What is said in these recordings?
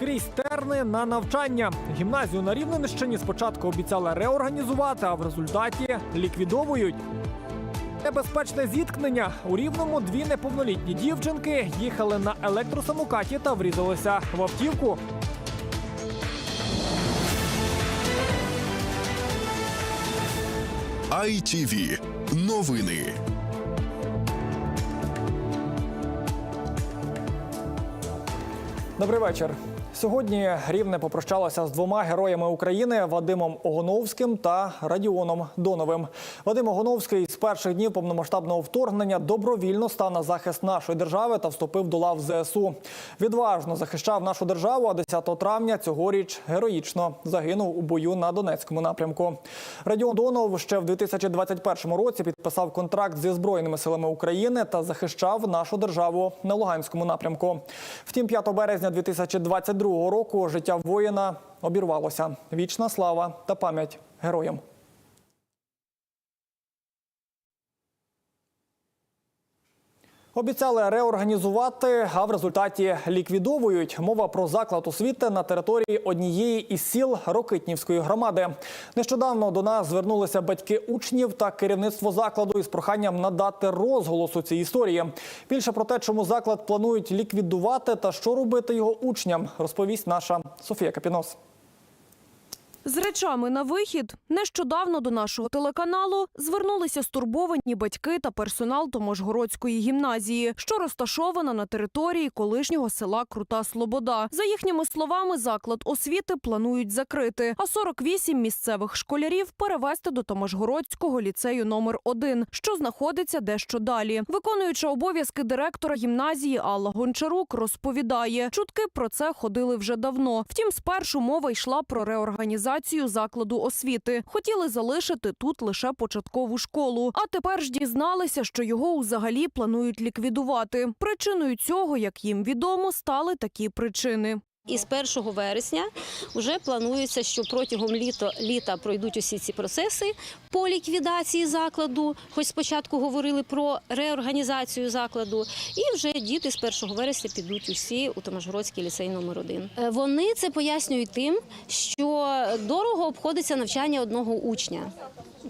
крізь терни на навчання. Гімназію на Рівненщині спочатку обіцяли реорганізувати, а в результаті ліквідовують. Небезпечне зіткнення у рівному дві неповнолітні дівчинки їхали на електросамокаті та врізалися в автівку. ITV. Новини. Добрий вечір. Сьогодні рівне попрощалося з двома героями України Вадимом Огоновським та Радіоном Доновим. Вадим Огоновський з перших днів повномасштабного вторгнення добровільно став на захист нашої держави та вступив до лав ЗСУ. Відважно захищав нашу державу. А 10 травня цьогоріч героїчно загинув у бою на Донецькому напрямку. Радіон Донов ще в 2021 році підписав контракт зі збройними силами України та захищав нашу державу на Луганському напрямку. Втім, 5 березня 2022 року життя воїна обірвалося. Вічна слава та пам'ять героям. Обіцяли реорганізувати, а в результаті ліквідовують. Мова про заклад освіти на території однієї із сіл Рокитнівської громади. Нещодавно до нас звернулися батьки учнів та керівництво закладу із проханням надати розголос у цій історії. Більше про те, чому заклад планують ліквідувати та що робити його учням, розповість наша Софія Капінос. З речами на вихід нещодавно до нашого телеканалу звернулися стурбовані батьки та персонал Томожгородської гімназії, що розташована на території колишнього села Крута Слобода. За їхніми словами, заклад освіти планують закрити, а 48 місцевих школярів перевести до Томожгородського ліцею номер 1 що знаходиться дещо далі. Виконуюча обов'язки директора гімназії Алла Гончарук розповідає, чутки про це ходили вже давно. Втім, спершу мова йшла про реорганізацію закладу освіти. Хотіли залишити тут лише початкову школу. А тепер ж дізналися, що його взагалі планують ліквідувати. Причиною цього, як їм відомо, стали такі причини. І з 1 вересня вже планується, що протягом літа, літа пройдуть усі ці процеси по ліквідації закладу. Хоч спочатку говорили про реорганізацію закладу, і вже діти з 1 вересня підуть усі у Томожгородський ліцей номер 1 Вони це пояснюють тим, що дорого обходиться навчання одного учня.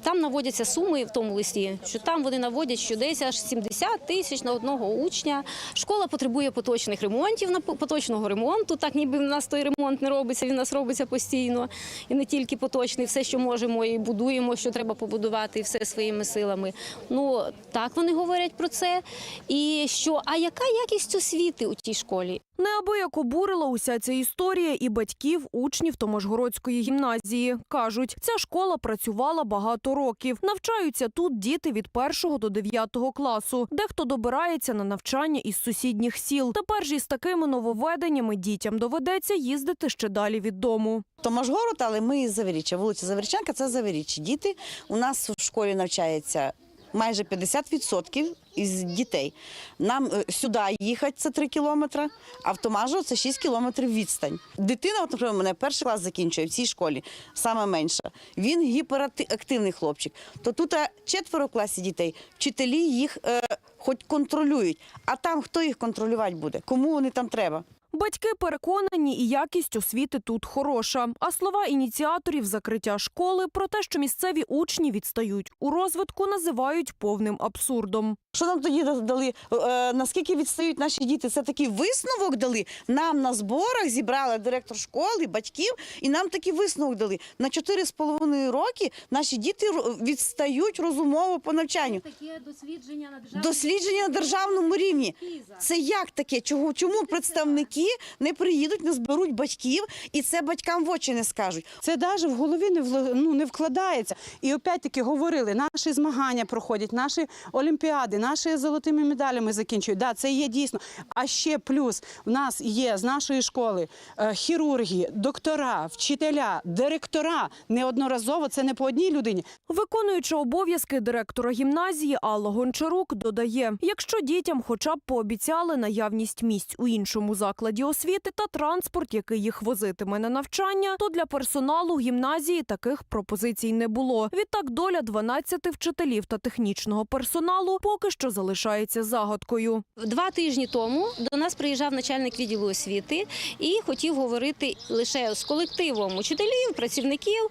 Там наводяться суми в тому листі, що там вони наводять, що десь аж 70 тисяч на одного учня. Школа потребує поточних ремонтів, на поточного ремонту. Так ніби в нас той ремонт не робиться, він у нас робиться постійно. І не тільки поточний, все, що можемо, і будуємо, що треба побудувати, і все своїми силами. Ну так вони говорять про це. І що, а яка якість освіти у тій школі? Неабияк обурила уся ця історія і батьків учнів Томожгородської гімназії. Кажуть, ця школа працювала багато років. Навчаються тут діти від 1 до 9 класу. Дехто добирається на навчання із сусідніх сіл. Тепер ж із такими нововведеннями дітям доведеться їздити ще далі від дому. Томашгород, але ми із Завіріччя. Вулиця Завірчанка це Завіріччя. Діти у нас в школі навчається майже 50% із дітей. Нам е, сюди їхати це 3 кілометри, а в Томажово це 6 кілометрів відстань. Дитина, от, наприклад, мене перший клас закінчує в цій школі, саме менша. Він гіперактивний хлопчик. То тут е, четверо в класі дітей, вчителі їх е, хоч контролюють. А там хто їх контролювати буде? Кому вони там треба? Батьки переконані, і якість освіти тут хороша. А слова ініціаторів закриття школи про те, що місцеві учні відстають у розвитку, називають повним абсурдом. Що нам тоді дали? Е, наскільки відстають наші діти? Це такий висновок дали. Нам на зборах зібрали директор школи, батьків, і нам такий висновок дали. На 4,5 роки наші діти відстають розумово по навчанню. Таке дослідження на державному Дослідження на державному рівні. Це як таке? Чого чому представники не приїдуть, не зберуть батьків і це батькам в очі не скажуть? Це навіть в голові не ну, не вкладається. І опять-таки говорили, наші змагання проходять, наші олімпіади, наші золотими медалями закінчують. Да, це є дійсно. А ще плюс в нас є з нашої школи е, хірурги, доктора, вчителя, директора. Неодноразово це не по одній людині. Виконуюча обов'язки директора гімназії Алла Гончарук додає: якщо дітям хоча б пообіцяли наявність місць у іншому закладі, закладі освіти та транспорт, який їх возитиме на навчання, то для персоналу гімназії таких пропозицій не було. Відтак доля 12 вчителів та технічного персоналу поки що залишається загадкою. Два тижні тому до нас приїжджав начальник відділу освіти і хотів говорити лише з колективом учителів, працівників.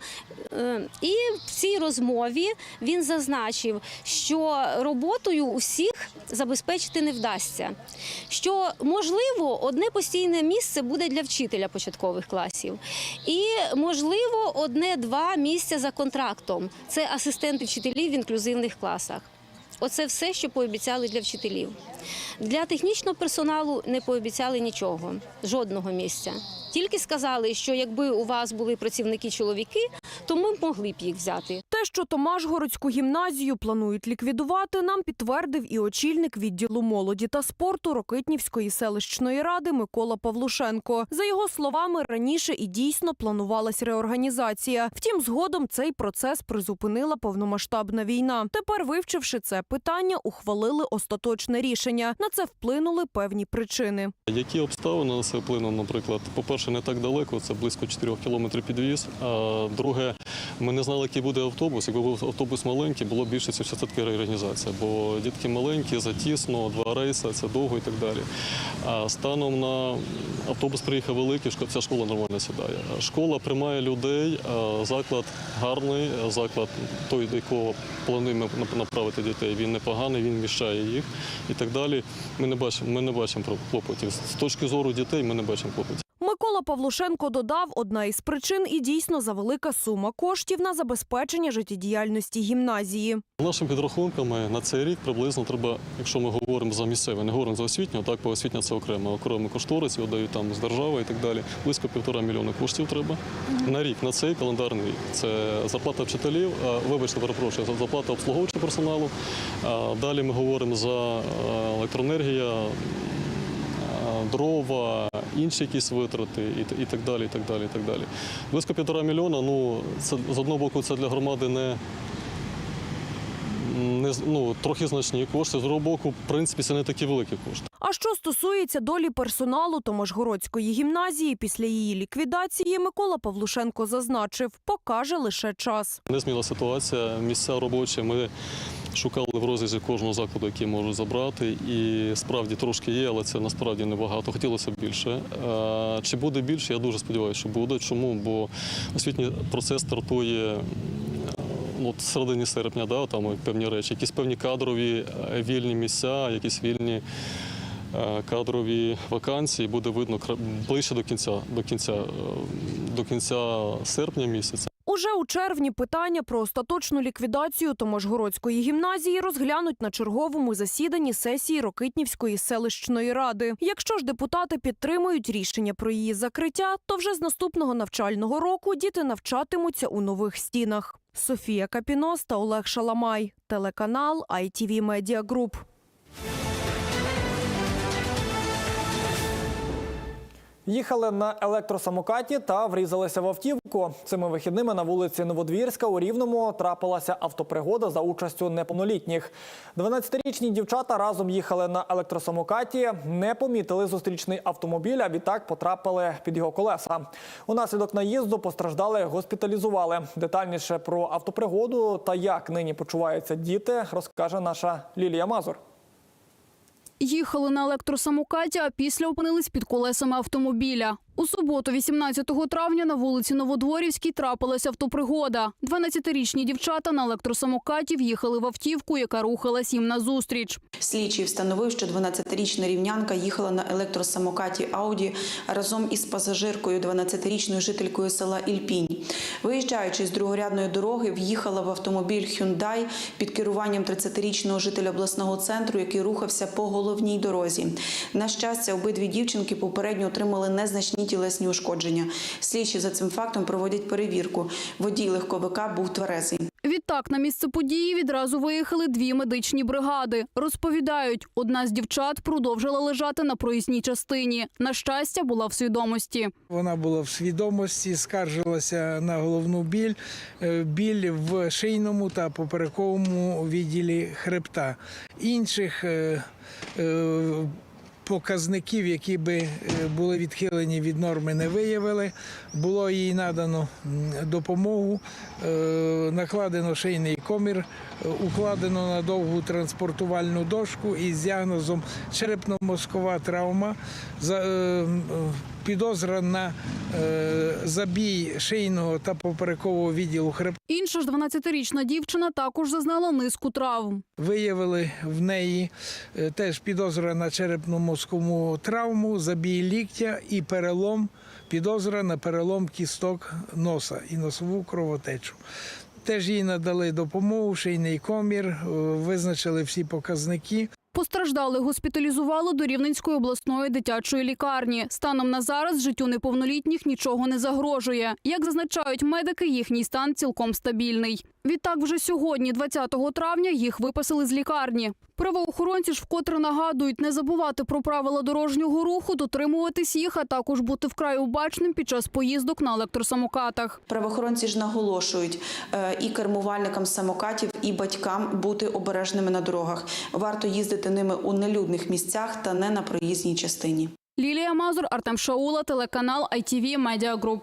Е, І в цій розмові він зазначив, що роботою усіх забезпечити не вдасться. Що можливо одне постійне місце буде для вчителя початкових класів, і можливо одне-два місця за контрактом. Це асистенти вчителів в інклюзивних класах. Оце все, що пообіцяли для вчителів. Для технічного персоналу не пообіцяли нічого, жодного місця. Тільки сказали, що якби у вас були працівники-чоловіки, то ми могли б їх взяти. Те, що Томашгородську гімназію планують ліквідувати, нам підтвердив і очільник відділу молоді та спорту Рокитнівської селищної ради Микола Павлушенко. За його словами, раніше і дійсно планувалась реорганізація. Втім, згодом цей процес призупинила повномасштабна війна. Тепер, вивчивши це питання, ухвалили остаточне рішення. На це вплинули певні причини. Які обставини на це вплинули, наприклад, по-перше, не так далеко, це близько 4 кілометрів підвіз. А друге, ми не знали, який буде автобус. Якби був автобус маленький, було більше це таки реорганізація. Бо дітки маленькі, затісно, два рейси, це довго і так далі. А станом на автобус приїхав великий, ця школа нормально сідає. Школа приймає людей, заклад гарний, заклад той, до якого плануємо направити дітей, він непоганий, він вміщає їх і так далі. Ми не бачимо, ми не бачимо клопотів. З точки зору дітей ми не бачимо клопотів. Микола Павлушенко додав, одна із причин і дійсно завелика сума коштів на забезпечення життєдіяльності гімназії. Нашими підрахунками на цей рік приблизно треба, якщо ми говоримо за місцеве, не говоримо за освітню, так по освітня це окремо, окремо кошторис, його дають там з держави і так далі. Близько півтора мільйона коштів треба на рік, на цей календарний рік. Це зарплата вчителів, вибачте, перепрошую, за- зарплата обслуговуючого персоналу. Далі ми говоримо за е, електроенергія, дрова, інші якісь витрати і, і так далі. І так далі, і так далі. Близько півтора мільйона. Ну це з одного боку, це для громади не не ну, трохи значні кошти. З другого боку, в принципі, це не такі великі кошти. А що стосується долі персоналу Томожгородської гімназії після її ліквідації, Микола Павлушенко зазначив, покаже лише час. Незміла ситуація. Місця робочі ми шукали в розрізі кожного закладу, який можуть забрати. І справді трошки є, але це насправді небагато. Хотілося б більше. Е, Чи буде більше? Я дуже сподіваюся, що буде. Чому? Бо освітній процес стартує. е, Ну, от середині серпня, да, там певні речі, якісь певні кадрові е, вільні місця, якісь вільні кадрові вакансії буде видно ближче до кінця, до кінця, до кінця серпня місяця. Уже у червні питання про остаточну ліквідацію Томожгородської гімназії розглянуть на черговому засіданні сесії Рокитнівської селищної ради. Якщо ж депутати підтримують рішення про її закриття, то вже з наступного навчального року діти навчатимуться у нових стінах. Софія Капінос та Олег Шаламай, телеканал ITV Media Group. Їхали на електросамокаті та врізалися в автівку. Цими вихідними на вулиці Новодвірська у Рівному трапилася автопригода за участю неповнолітніх. 12-річні дівчата разом їхали на електросамокаті, не помітили зустрічний автомобіль, а відтак потрапили під його колеса. Унаслідок наїзду постраждали, госпіталізували. Детальніше про автопригоду та як нині почуваються діти, розкаже наша Лілія Мазур. Їхали на електросамокаті, а після опинились під колесами автомобіля. У суботу, 18 травня, на вулиці Новодворівській трапилася автопригода. 12-річні дівчата на електросамокаті в'їхали в автівку, яка рухалась їм назустріч. Слідчий встановив, що 12-річна рівнянка їхала на електросамокаті Ауді разом із пасажиркою, 12-річною жителькою села Ільпінь. Виїжджаючи з другорядної дороги, в'їхала в автомобіль Hyundai під керуванням 30-річного жителя обласного центру, який рухався по головній дорозі. На щастя, обидві дівчинки попередньо отримали незначні тілесні ушкодження. Слідчі за цим фактом проводять перевірку. Водій легковика був тверезий. Відтак на місце події відразу виїхали дві медичні бригади. Розповідають, одна з дівчат продовжила лежати на проїзній частині. На щастя, була в свідомості. Вона була в свідомості, скаржилася на головну біль, е, біль в шийному та поперековому відділі хребта. Інших е, е, показників, які би е, були відхилені від норми, не виявили. Було їй надано допомогу, е, накладено шийний комір, укладено на довгу транспортувальну дошку із діагнозом черепно-мозкова травма, е, підозра на е, забій шийного та поперекового відділу хребта. Інша ж 12-річна дівчина також зазнала низку травм. Виявили в неї е, теж підозра на черепно-мозкову травму, забій ліктя і перелом, підозра на перелом кісток носа і носову кровотечу. Теж їй надали допомогу, шийний комір, е, визначили всі показники. Постраждали госпіталізували до Рівненської обласної дитячої лікарні. Станом на зараз життю неповнолітніх нічого не загрожує. Як зазначають медики, їхній стан цілком стабільний. Відтак, вже сьогодні, 20 травня, їх виписали з лікарні. Правоохоронці ж вкотре нагадують не забувати про правила дорожнього руху, дотримуватись їх, а також бути вкрай обачним під час поїздок на електросамокатах. Правоохоронці ж наголошують е, і кермувальникам самокатів, і батькам бути обережними на дорогах. Варто їздити ними у нелюдних місцях та не на проїзній частині. Лілія Мазур, Артем Шаула, телеканал ITV Media Group.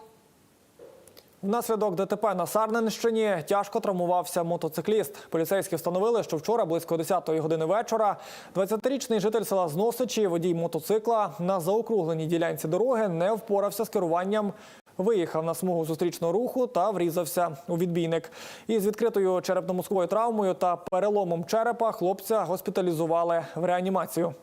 Внаслідок ДТП на Сарненщині тяжко травмувався мотоцикліст. Поліцейські встановили, що вчора близько 10-ї години вечора 20-річний житель села Зносичі, водій мотоцикла на заокругленій ділянці дороги не впорався з керуванням. Виїхав на смугу зустрічного руху та врізався у відбійник. Із відкритою черепно-мозковою травмою та переломом черепа хлопця госпіталізували в реанімацію.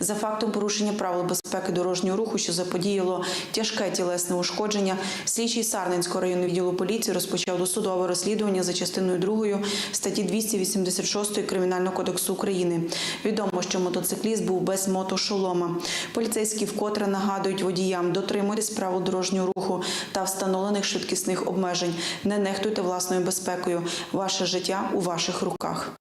За фактом порушення правил безпеки дорожнього руху, що заподіяло тяжке тілесне ушкодження, слідчий Сарненського районного відділу поліції розпочав досудове розслідування за частиною 2 статті 286 Кримінального кодексу України. Відомо, що мотоцикліст був без мотошолома. Поліцейські вкотре нагадують водіям дотримуйтесь правил дорожнього руху та встановлених швидкісних обмежень. Не нехтуйте власною безпекою. Ваше життя у ваших руках.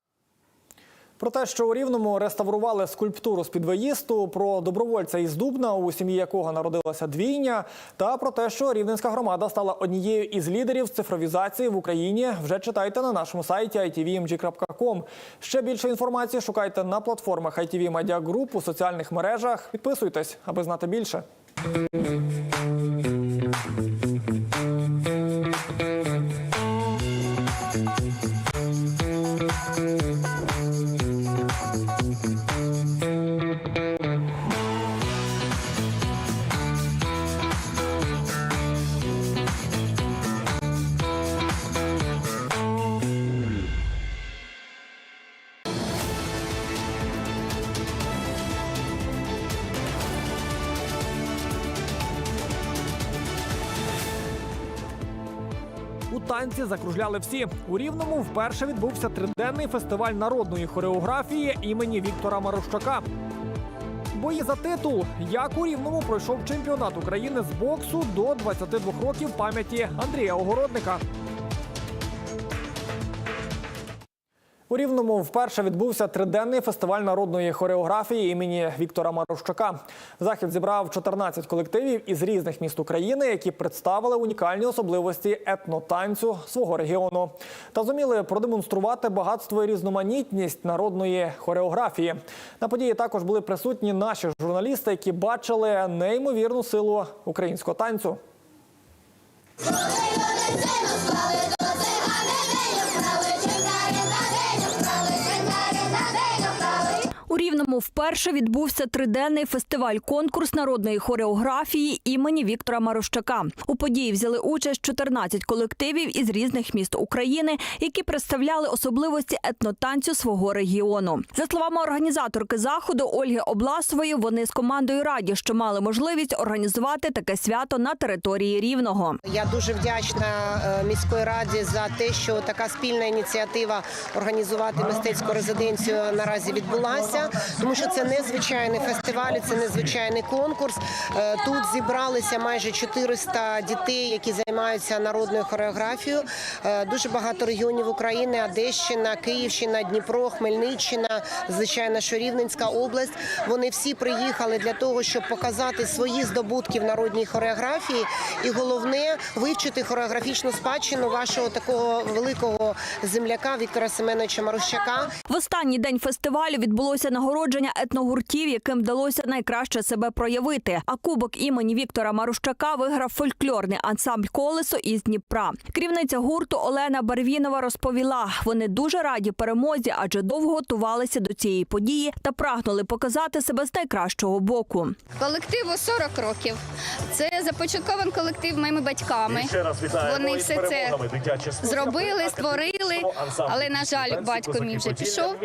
Про те, що у Рівному реставрували скульптуру з підвиїзду, про добровольця із Дубна, у сім'ї якого народилася двійня, та про те, що Рівненська громада стала однією із лідерів з цифровізації в Україні, вже читайте на нашому сайті itvmg.com. Ще більше інформації шукайте на платформах ITV Media Group у соціальних мережах. Підписуйтесь, аби знати більше. Танці закружляли всі. У Рівному вперше відбувся триденний фестиваль народної хореографії імені Віктора Марощака. Бої за титул. Як у Рівному пройшов чемпіонат України з боксу до 22 років пам'яті Андрія Огородника. У Рівному вперше відбувся триденний фестиваль народної хореографії імені Віктора Марущака. Захід зібрав 14 колективів із різних міст України, які представили унікальні особливості етнотанцю свого регіону та зуміли продемонструвати багатство і різноманітність народної хореографії. На події також були присутні наші журналісти, які бачили неймовірну силу українського танцю. У вперше відбувся триденний фестиваль-конкурс народної хореографії імені Віктора Марощака. У події взяли участь 14 колективів із різних міст України, які представляли особливості етнотанцю свого регіону. За словами організаторки заходу Ольги Обласової, вони з командою раді, що мали можливість організувати таке свято на території Рівного. Я дуже вдячна е, міської раді за те, що така спільна ініціатива організувати мистецьку резиденцію наразі відбулася, тому що це незвичайний фестиваль, це незвичайний конкурс. Е, Тут зібралися майже 400 дітей, які займаються народною хореографією. Е, Дуже багато регіонів України: Одещина, Київщина, Дніпро, Хмельниччина, звичайно, що Рівненська область. Вони всі приїхали для того, щоб показати свої здобутки в народній хореографії, і головне вивчити хореографічну спадщину вашого такого великого земляка Віктора Семеновича Марущака. В останній день фестивалю відбулося нагородження нагородження етногуртів, яким вдалося найкраще себе проявити. А кубок імені Віктора Марущака виграв фольклорний ансамбль колесо із Дніпра. Керівниця гурту Олена Барвінова розповіла, вони дуже раді перемозі, адже довго готувалися до цієї події та прагнули показати себе з найкращого боку. Колективу 40 років. Це започаткований колектив моїми батьками. Вони все це зробили, створили. Але на жаль, батько мій вже пішов.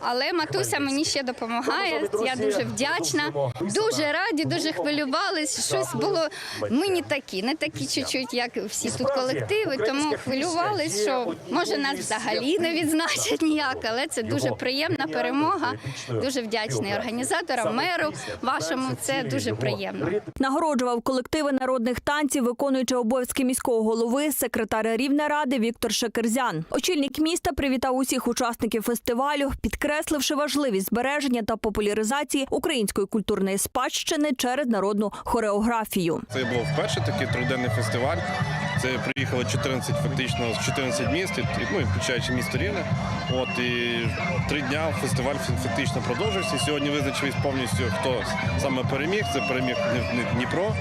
Але матуся мені ще допомагає. Я дуже вдячна. Дуже раді, дуже хвилювались. Щось було. Ми не такі, не такі чуть-чуть, як всі тут колективи. Тому хвилювались, що може нас взагалі не відзначать ніяк. Але це дуже приємна перемога. Дуже вдячний організаторам, меру вашому. Це дуже приємно. Нагороджував колективи народних танців, виконуючи обов'язки міського голови, секретар Рівнеради Віктор Шекерзян. Очільник міста привітав усіх учасників фестивалю, підкресливши важливість збереження та популяризації української культурної спадщини через народну хореографію. Це був вперше такий триденний фестиваль. Це приїхало 14 фактично з 14 міст, ну включаючи місто Рівне. От і три дня фестиваль фактично продовжився. Сьогодні визначились повністю, хто саме переміг. Це переміг Дні- Дні- Дніпро.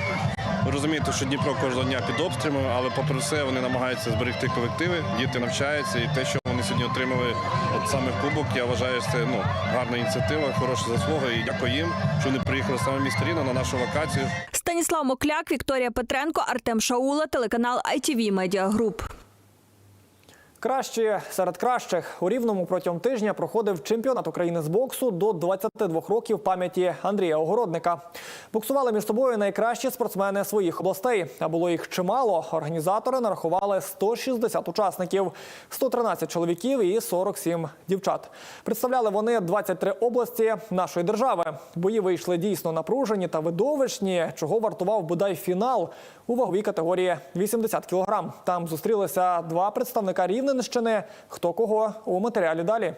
Ви розумієте, що Дніпро кожного дня під обстрілами, але попри все вони намагаються зберегти колективи, діти навчаються, і те, що сьогодні отримали, от саме кубок, я вважаю, що це ну гарна ініціатива, хороша заслуга. І дякую їм, що вони приїхали саме місто Рівне на нашу локацію. Станіслав Мокляк, Вікторія Петренко, Артем Шаула, телеканал ITV Media Group. Кращі серед кращих у рівному протягом тижня проходив чемпіонат України з боксу до 22 років пам'яті Андрія Огородника. Боксували між собою найкращі спортсмени своїх областей. А було їх чимало. Організатори нарахували 160 учасників, 113 чоловіків і 47 дівчат. Представляли вони 23 області нашої держави. Бої вийшли дійсно напружені та видовищні, чого вартував бодай фінал у ваговій категорії 80 кг. Там зустрілися два представника Рівненщини. Хто кого у матеріалі далі.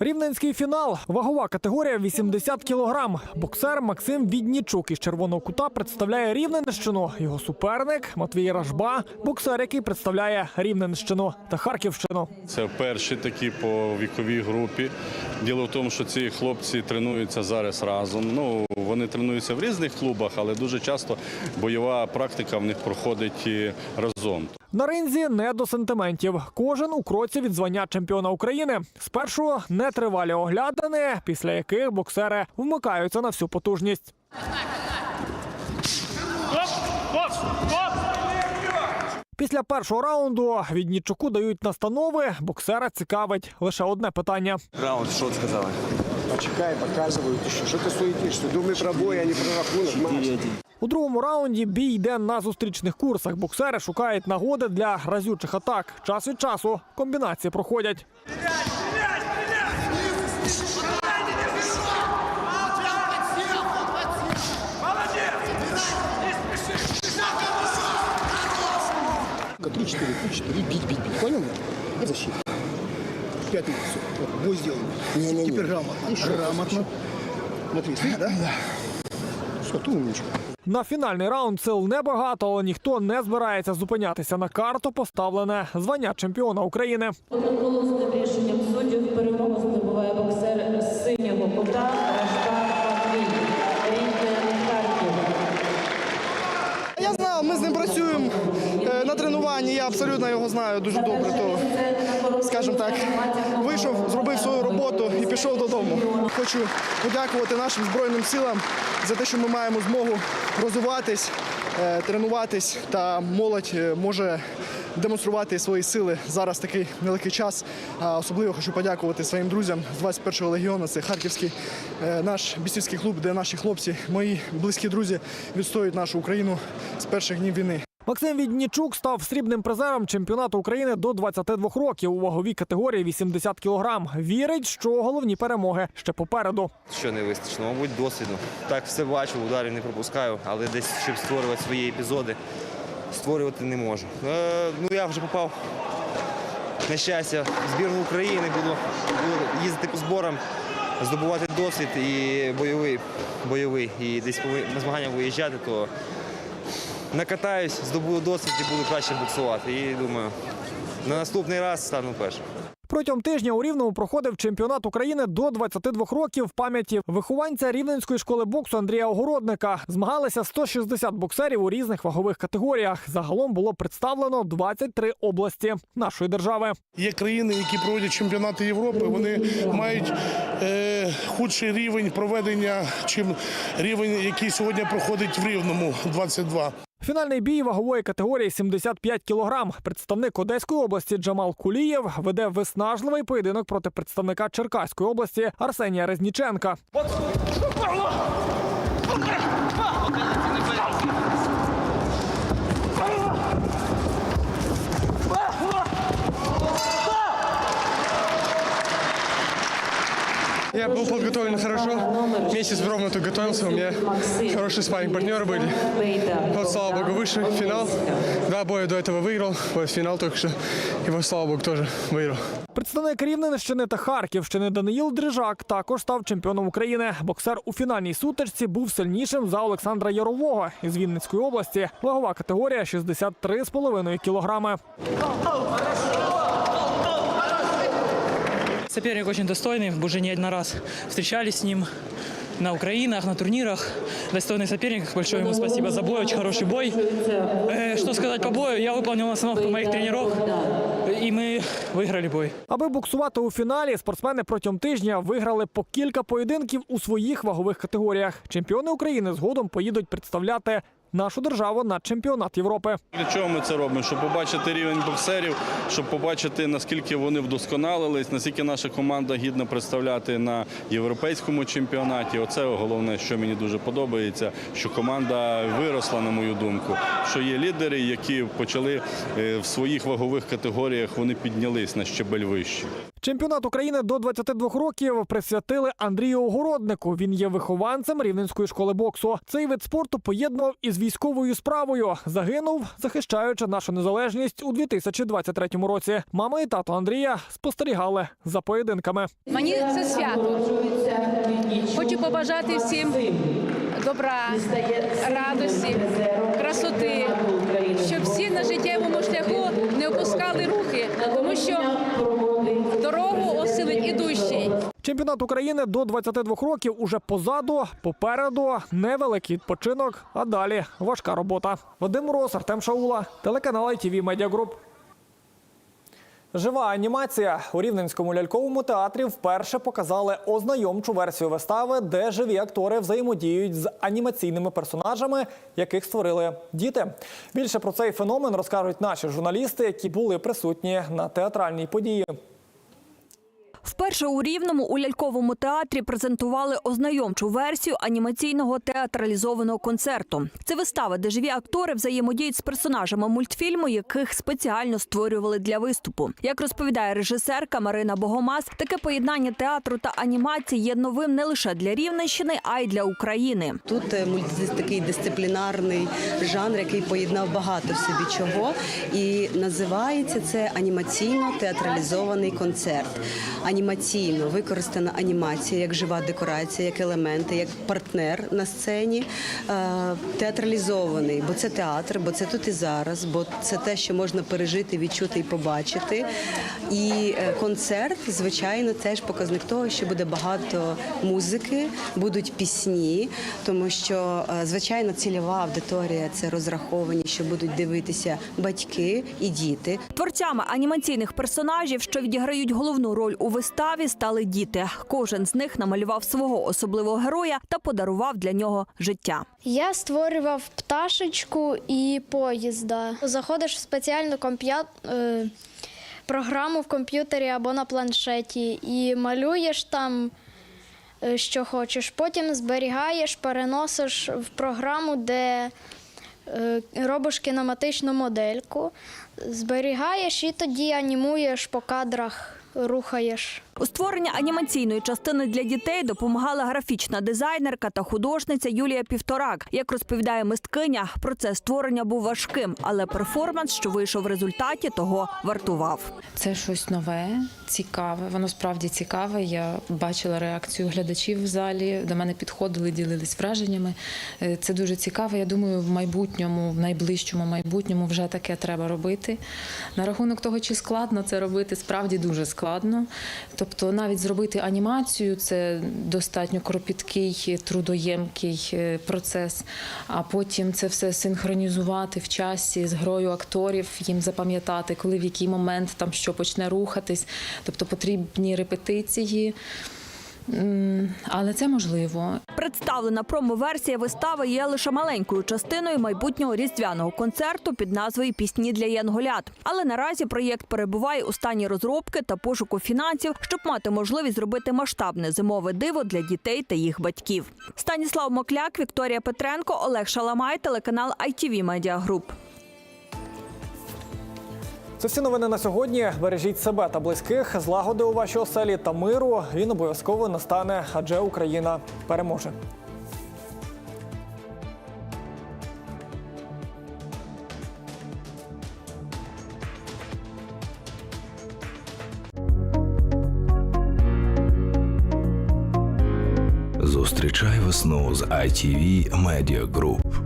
Рівненський фінал. Вагова категорія 80 кілограм. Боксер Максим Віднічук із червоного кута представляє Рівненщину. Його суперник Матвій Ражба, боксер, який представляє Рівненщину та Харківщину. Це перші такі по віковій групі. Діло в тому, що ці хлопці тренуються зараз разом. Ну вони тренуються в різних клубах, але дуже часто бойова практика в них проходить і разом. На ринзі не до сентиментів. Кожен у кроці від звання чемпіона України. Спершу нетривалі оглядини, після яких боксери вмикаються на всю потужність. Після першого раунду Віднічуку дають настанови. Боксера цікавить лише одне питання. Раунд, що сказали? Почекай, показують. Що, що ти суетишся? Думай про бой, а не про рахунок. У другому раунді бій йде на зустрічних курсах. Боксери шукають нагоди для разючих атак. Час від часу комбінації проходять. Три-четыре, три-четыре, бить, бить, бить. Понял? И защита. Пять минут. Все. Вот, бой сделан. Теперь грамотно. Грамотно. Смотри, смотри, да? Да. Все, ты умничка. На фінальний раунд сил небагато, але ніхто не збирається зупинятися на карту, поставлене звання чемпіона України. Одноголосним рішенням суддів перемогу здобуває боксер з синього кута Я абсолютно його знаю дуже добре. То, скажімо так, вийшов, зробив свою роботу і пішов додому. Хочу подякувати нашим збройним силам за те, що ми маємо змогу розвиватись, е, тренуватись, та молодь е, може демонструвати свої сили зараз такий нелегкий час. А особливо хочу подякувати своїм друзям з 21-го легіону. Це харківський е, наш бійцівський клуб, де наші хлопці, мої близькі друзі, відстоюють нашу Україну з перших днів війни. Максим Віднічук став срібним призером чемпіонату України до 22 років у ваговій категорії 80 кілограм. Вірить, що головні перемоги ще попереду. Що не вистачило? Мабуть, досвіду. Так, все бачу, ударів не пропускаю, але десь, щоб створювати свої епізоди, створювати не можу. Е, ну, я вже попав, на щастя, збірну України, буду, буду їздити по зборам, здобувати досвід і бойовий, бойовий. І десь на змагання виїжджати, то накатаюсь, здобуду досвід і буду краще боксувати. І думаю, на наступний раз стану першим. Протягом тижня у Рівному проходив чемпіонат України до 22 років в пам'яті вихованця Рівненської школи боксу Андрія Огородника. Змагалися 160 боксерів у різних вагових категоріях. Загалом було представлено 23 області нашої держави. Є країни, які проводять чемпіонати Європи. Вони мають е, худший рівень проведення, чим рівень, який сьогодні проходить в Рівному 22. Фінальний бій вагової категорії 75 кілограм. Представник Одеської області Джамал Кулієв веде виснажливий поєдинок проти представника Черкаської області Арсенія Резніченка. Я был подготовлен хорошо. Месяц ровно тут готовился. У меня хорошие спарринг партнеры были. Вот, слава богу, вышли. Финал. Два боя до этого выиграл. Вот финал только что. И вот, слава богу, тоже выиграл. Представник Рівненщини та Харківщини Даниїл Дрижак також став чемпіоном України. Боксер у фінальній сутичці був сильнішим за Олександра Ярового із Вінницької області. Вагова категорія 63,5 кілограми. Соперник очень достойный, мы уже не один раз встречались с ним на Украинах, на турнирах. Достойный соперник, большое ему спасибо за бой, очень хороший бой. Э, что сказать по бою? Я выполнил остановку моих тренеров, и мы выиграли бой. Аби боксувати у фіналі, спортсмени протягом тижня виграли по кілька поєдинків у своїх вагових категоріях. Чемпіони України згодом поїдуть представляти нашу державу на чемпіонат Європи. Для чого ми це робимо? Щоб побачити рівень боксерів, щоб побачити наскільки вони вдосконалились, наскільки наша команда гідно представляти на європейському чемпіонаті. Оце головне, що мені дуже подобається, що команда виросла, на мою думку. Що є лідери, які почали е, в своїх вагових категоріях, вони піднялись на щебель вище. Чемпіонат України до 22 років присвятили Андрію Огороднику. Він є вихованцем Рівненської школи боксу. Цей вид спорту поєднував із військовою справою. Загинув, захищаючи нашу незалежність у 2023 році. Мама і тато Андрія спостерігали за поєдинками. Мені це свято. Хочу побажати всім добра, радості, красоти, щоб всі на життєвому шляху не опускали руки, тому що. Чемпіонат України до 22 років уже позаду, попереду невеликий відпочинок, а далі важка робота. Вадим Рос, Артем Шаула, телеканал ITV Media Group. Жива анімація у рівненському ляльковому театрі вперше показали ознайомчу версію вистави, де живі актори взаємодіють з анімаційними персонажами, яких створили діти. Більше про цей феномен розкажуть наші журналісти, які були присутні на театральній події. Вперше у Рівному у ляльковому театрі презентували ознайомчу версію анімаційного театралізованого концерту. Це вистава, де живі актори взаємодіють з персонажами мультфільму, яких спеціально створювали для виступу. Як розповідає режисерка Марина Богомаз, таке поєднання театру та анімації є новим не лише для Рівненщини, а й для України. Тут е, такий дисциплінарний жанр, який поєднав багато в собі чого, і називається це анімаційно-театралізований концерт. Анімаційно використана анімація як жива декорація, як елементи, як партнер на сцені. Е, Театралізований, бо це театр, бо це тут і зараз, бо це те, що можна пережити, відчути і побачити. І е, концерт, звичайно, теж показник того, що буде багато музики, будуть пісні, тому що е, звичайно цільова аудиторія це розраховані, що будуть дивитися батьки і діти. Творцями анімаційних персонажів, що відіграють головну роль у виставі, стали діти. Кожен з них намалював свого особливого героя та подарував для нього життя. Я створював пташечку і поїзда. Заходиш в спеціальну комп'я... е, програму в комп'ютері або на планшеті і малюєш там, е, що хочеш. Потім зберігаєш, переносиш в програму, де е, робиш кінематичну модельку, зберігаєш і тоді анімуєш по кадрах, рухаєш. У створенні анімаційної частини для дітей допомагала графічна дизайнерка та художниця Юлія Півторак. Як розповідає мисткиня, процес створення був важким, але перформанс, що вийшов в результаті, того вартував. Це щось нове, цікаве. Воно справді цікаве. Я бачила реакцію глядачів в залі. До мене підходили, ділились враженнями. Е, Це дуже цікаво. Я думаю, в майбутньому, в найближчому майбутньому вже таке треба робити. На рахунок того, чи складно це робити, справді дуже складно. Тобто, навіть зробити анімацію це достатньо кропіткий, трудоємкий е, процес. А потім це все синхронізувати в часі з грою акторів, їм запам'ятати, коли в який момент там що почне рухатись. Тобто потрібні репетиції. Але це можливо. Представлена промо-версія вистави є лише маленькою частиною майбутнього різдвяного концерту під назвою Пісні для янголят. Але наразі проєкт перебуває у стані розробки та пошуку фінансів, щоб мати можливість зробити масштабне зимове диво для дітей та їх батьків. Станіслав Мокляк, Вікторія Петренко, Олег Шаламай, телеканал ITV Media Group. Це всі новини на сьогодні. Бережіть себе та близьких, злагоди у вашій оселі та миру. Він обов'язково настане, адже Україна переможе. Зустрічай весну з ITV Media Group.